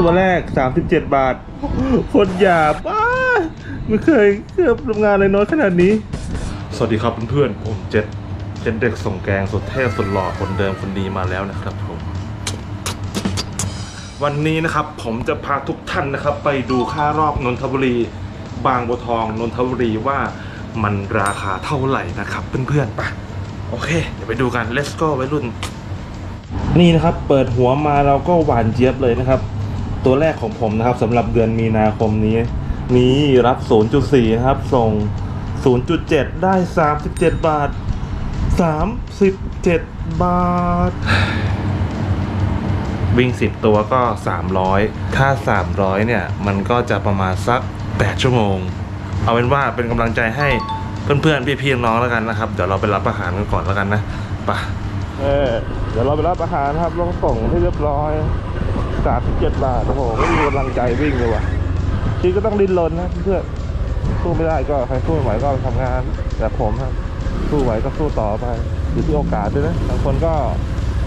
ตัวแรก 37 บาท คนหยาบอ้าไม่เคยเคยทำงานเลยน้อยขนาดนี้ สวัสดีครับเพื่อนๆผมเจ็ดเจ็ดเด็กส่งแกงสุดเท่สุดหล่อคนเดิมคนดีมาแล้วนะครับผม วันนี้นะครับผมจะพาทุกท่านนะครับ ไปดูค่ารอบนนทบุรี บางบัวทองนนทบุรีว่ามันราคาเท่าไหร่นะครับ เพื่อนๆไปโอเค เดี๋ยวไปดูกัน let's go ไว้รุ่น นี่นะครับ เปิดหัวมาเราก็หวานเจี๊ยบเลยนะครับ ตัวแรกของผมนะครับสำหรับเดือนมีนาคมนี้ นี้รับ 0.4 นะครับ ส่ง 0.7 ได้ 37 บาท 37 บาท วิ่ง 10 ตัวก็ 300 ถ้า 300 เนี่ย มันก็จะประมาณสัก 8 ชั่วโมง เอาเป็นว่าเป็นกำลังใจให้เพื่อนๆ พี่ๆ น้องๆแล้วกันนะครับ เดี๋ยวเราไปรับอาหารกันก่อนแล้วกันนะ ไปเออเดี๋ยวเราไปรับอาหารครับลงส่งให้เรียบร้อย 37บาทโอ้โหไม่มีกำลังใจวิ่งเลยว่ะชีวิตก็ต้องดิ้นรนนะเพื่อนสู้ไม่ได้ก็ใครสู้ไม่ไหวก็ทำงาน แต่ผมครับสู้ไหวก็สู้ต่อไปอยู่ที่โอกาสด้วยนะบางคนก็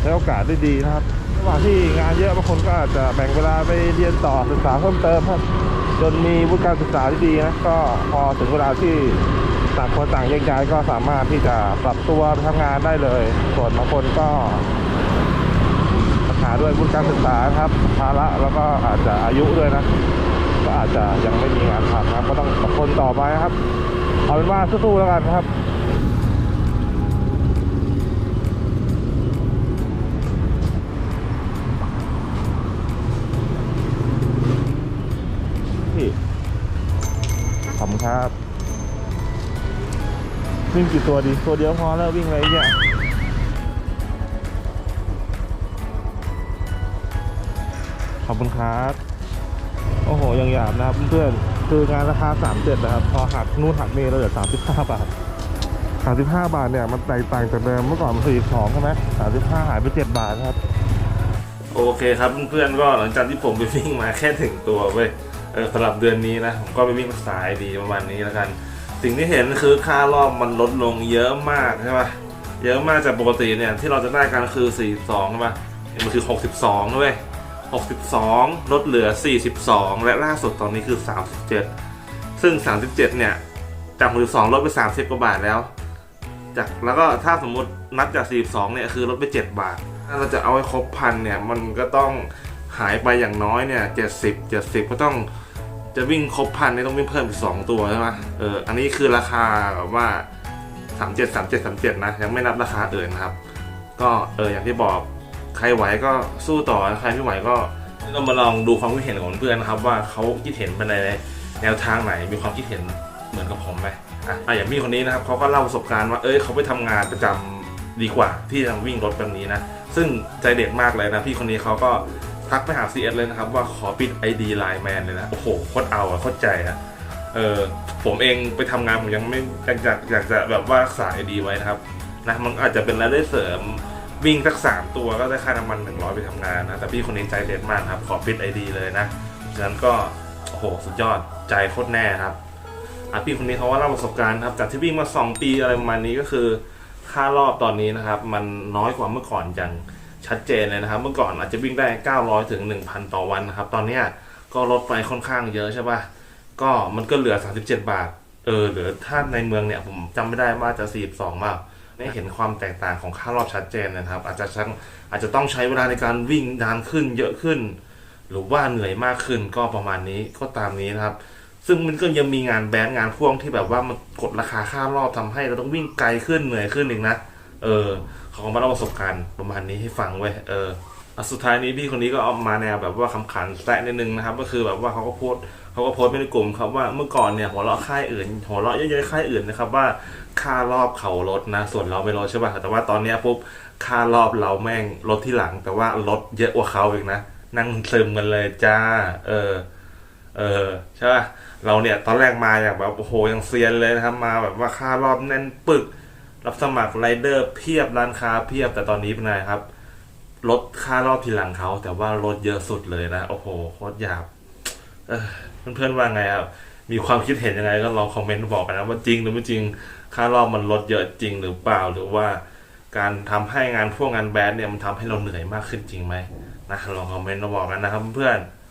ใช้โอกาสได้ดีนะครับระหว่างที่งานเยอะบางคนก็อาจจะแบ่งเวลาไปเรียนต่อศึกษาเพิ่มเติมครับจนมีวุฒิการศึกษาที่ดีนะก็พอถึงเวลาที่ต่างคนต่างแยกย้ายก็สามารถที่จะปรับตัวไปทำงานได้เลย ส่วนบางคนก็ หาด้วยวุฒิการศึกษาครับภาระแล้วก็อาจจะอายุด้วยนะก็อาจจะยังไม่มีงานทำครับก็ต้องอดทนต่อไปครับ เอาเป็นว่าสู้ๆแล้วกันครับพี่ขอบคุณครับ วิ่งกี่ตัวดี ตัวเดียวพอแล้ววิ่งอะไรเนี่ย อบคุณครับ โอ้โห ยังหยาบนะครับเพื่อนๆคืองานราคาสามเจ็ดนะครับ พอหักนู่นหักนี่เราเหลือสามสิบห้าบาทสามสิบห้าบาทเนี่ย มันแตกต่างจากเดิมเมื่อก่อนมันสี่สองใช่ไหมสามสิบห้าหายไปเจ็ดบาทครับ โอเคครับเพื่อนๆก็หลังจากที่ผมไปวิ่งมาแค่ถึงตัวเว้ยเออสำหรับเดือนนี้นะผมก็ไปวิ่งสายดีประมาณนี้แล้วกัน สิ่งที่เห็นคือค่ารอบมันลดลงเยอะมากใช่ปะเยอะมากจากปกติเนี่ยที่เราจะได้กันคือ 42ใช่ปะมันคือ 62ด้วย 62 ลดเหลือ 42 และล่าสุดตอนนี้คือ 37 ซึ่ง 37 เนี่ย จาก 62 ลดไป 30 กว่าบาทแล้ว จากแล้วก็ถ้าสมมตินับจาก 42 เนี่ย คือลดไป 7 บาท ถ้าเราจะเอาให้ครบพันเนี่ย มันก็ต้องหายไปอย่างน้อยเนี่ย70 70 ก็ต้องจะวิ่งครบพันเนี่ยต้องวิ่งเพิ่มอีก2ตัวใช่ไหมเออ อันนี้คือราคาแบบว่า 37 37 37 นะ ยังไม่นับราคาอื่นนะครับ ก็เอออย่างที่บอก ใครไหวก็สู้ต่อใครไม่ไหวก็เรามาลองดูความคิดเห็นของเพื่อนนะครับ ว่าเขาคิดเห็นไปในแนวทางไหนมีความคิดเห็นเหมือนกับผมไหมอะอย่างพี่คนนี้นะครับเขาก็เล่าประสบการณ์ว่าเอ้ยเขาไปทำงานประจำดีกว่าที่จะวิ่งรถแบบนี้นะซึ่งใจเด็ดมากเลยนะพี่คนนี้เขาก็ทักไปหา CS เลยนะครับ ว่าขอปิด ID Line Man เลยนะโอ้โหโคตรเอาอะโคตรใจอะเออผมเองไปทำงานผมยังไม่อยากจะอยากจะแบบว่ารักษา ID ไว้นะครับนะมันอาจจะเป็นรายได้เสริม วิ่งสักสามตัวก็ได้ค่าน้ำมันหนึ่งร้อยไปทำงานนะ แต่พี่คนนี้ใจเด็ดมากครับ ขอปิดไอดีเลยนะฉะนั้นก็โอ้โหสุดยอดใจโคตรแน่ครับอะพี่คนนี้เขาว่าเล่าประสบการณ์ครับจากที่วิ่งมา2ปีอะไรประมาณนี้ก็คือค่ารอบตอนนี้นะครับ มันน้อยกว่าเมื่อก่อนอย่างชัดเจนเลยนะครับ เมื่อก่อนอาจจะวิ่งได้ 900ถึง1,000 ต่อวันนะครับ ตอนนี้ก็ลดไปค่อนข้างเยอะใช่ปะก็มันก็เหลือ 37 บาท เออเหลือถ้าในเมืองเนี่ยผมจำไม่ได้ว่าจะ42บาท ได้เห็นความแตกต่างของค่ารอบชัดเจนนะครับ อาจจะชังอาจจะต้องใช้เวลาในการวิ่งนานขึ้นเยอะขึ้น หรือว่าเหนื่อยมากขึ้นก็ประมาณนี้ก็ตามนี้นะครับ ซึ่งมันก็ยังมีงานแบนงานพ่วงที่แบบว่ามันกดราคาค่ารอบทำให้เราต้องวิ่งไกลขึ้นเหนื่อยขึ้นอีกนะเออเขาก็มาเล่าประสบการณ์ประมาณนี้ให้ฟังไว้เออ สุดท้ายนี้พี่คนนี้ก็เอามาแนวแบบว่าคำขันแซะนิดนึงนะครับ ก็คือแบบว่าเขาก็โพสเขาก็โพสไปในกลุ่มครับว่าเมื่อก่อนเนี่ยหัวเราะค่ายอื่น หัวเราะเยอะๆค่ายอื่นนะครับว่าค่ารอบเขาลดนะ ส่วนเราไม่ลดใช่ป่ะแต่ว่าตอนเนี้ยปุ๊บค่ารอบเราแม่งลดที่หลัง แต่ว่าลดเยอะกว่าเขาอีกนะนั่งซึมกันเลยจ้า เออ เออใช่ป่ะเราเนี่ยตอนแรกมาอย่างแบบโอ้โหยังเซียนเลยนะครับ มาแบบว่าค่ารอบแน่นปึก รับสมัครไรเดอร์เพียบร้านค้าเพียบแต่ตอนนี้เป็นไงครับ ลดค่ารอบทีหลังเขา แต่ว่าลดเยอะสุดเลยนะ โอ้โหโคตรหยาบเเพื่อนๆว่าไงครับมีความคิดเห็นยังไงก็ลองคอมเมนต์บอกกันนะว่าจริงหรือไม่จริงค่ารอบมันลดเยอะจริงหรือเปล่าหรือว่าการทำให้งานพวกงานแบดเนี่ยมันทำให้เราเหนื่อยมากขึ้นจริงไหมนะลองคอมเมนต์มาบอกกันนะครับเพื่อนๆ